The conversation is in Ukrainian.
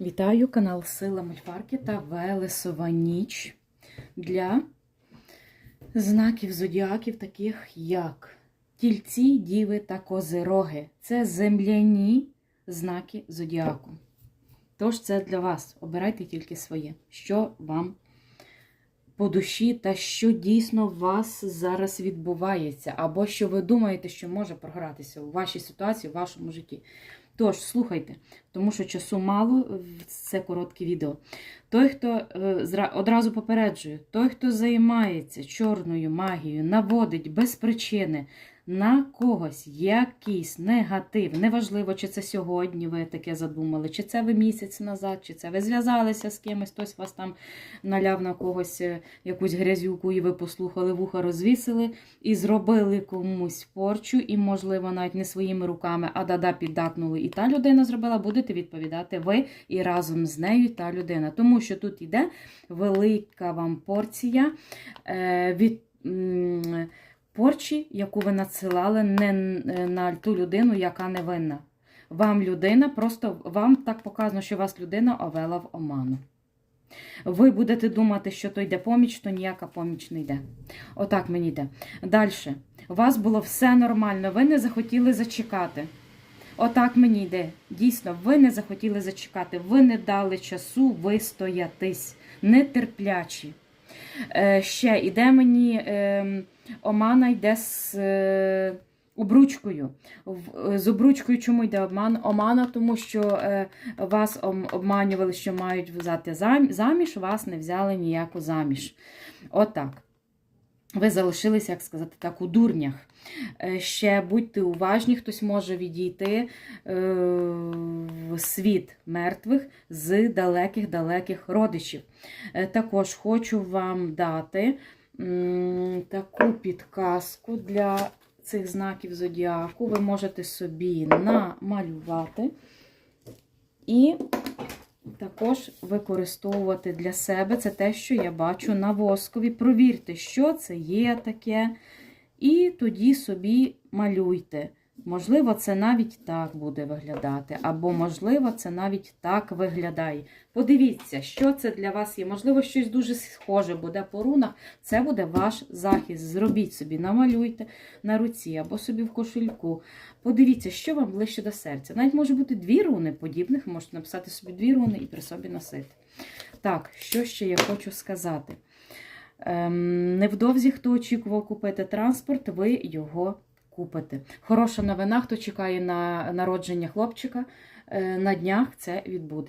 Вітаю канал Сила Мольфарки та Велесова ніч для знаків зодіаків, таких як тільці, діви та козироги. Це земляні знаки зодіаку. Тож це для вас. Обирайте тільки своє, що вам по душі та що дійсно у вас зараз відбувається, або що ви думаєте, що може програтися у вашій ситуації, у вашому житті. Тож, слухайте, тому що часу мало, це коротке відео. Той, хто е, одразу попереджую, той, хто займається чорною магією, наводить без причини на когось якийсь негатив. Неважливо, чи це сьогодні ви таке задумали, чи це ви місяць назад, чи це ви зв'язалися з кимось, хтось вас там наляв на когось е, якусь грязюку, і ви послухали, вуха розвісили, і зробили комусь порчу, і, можливо, навіть не своїми руками, а дада піддакнули, і та людина зробила, будете відповідати ви і разом з нею та людина. Тому що тут йде велика вам порція е, від. Порчі, яку ви надсилали не на ту людину, яка не винна. Вам людина, просто вам так показано, що вас людина овела в оману. Ви будете думати, що то йде поміч, то ніяка поміч не йде. Отак мені йде. Далі. У вас було все нормально, ви не захотіли зачекати. Отак мені йде. Дійсно, ви не захотіли зачекати, ви не дали часу вистоятись, нетерплячі. Е, ще іде мені е, омана йде з е, обручкою. Е, З обручкою чому йде обман? Омана, тому що вас обманювали, що мають взяти заміж, вас не взяли ніяку заміж. Отак. Ви залишилися, як сказати так, у дурнях. Ще будьте уважні, хтось може відійти світ мертвих з далеких-далеких родичів. Е, Також хочу вам дати таку підказку для цих знаків зодіаку. Ви можете собі намалювати і також використовувати для себе це те, що я бачу на воскові. Провірте, що це є таке. І тоді собі малюйте. Можливо, це навіть так буде виглядати, або, можливо, це навіть так виглядає. Подивіться, що це для вас є. Можливо, щось дуже схоже буде по рунах. Це буде ваш захист. Зробіть собі, намалюйте на руці або собі в кошельку. Подивіться, що вам ближче до серця. Навіть може бути дві руни подібних, можете написати собі дві руни і при собі носити. Так, що ще я хочу сказати? Ем, невдовзі, хто очікував купити транспорт, ви його купите. Хороша новина, хто чекає на народження хлопчика, е, на днях це відбудеться.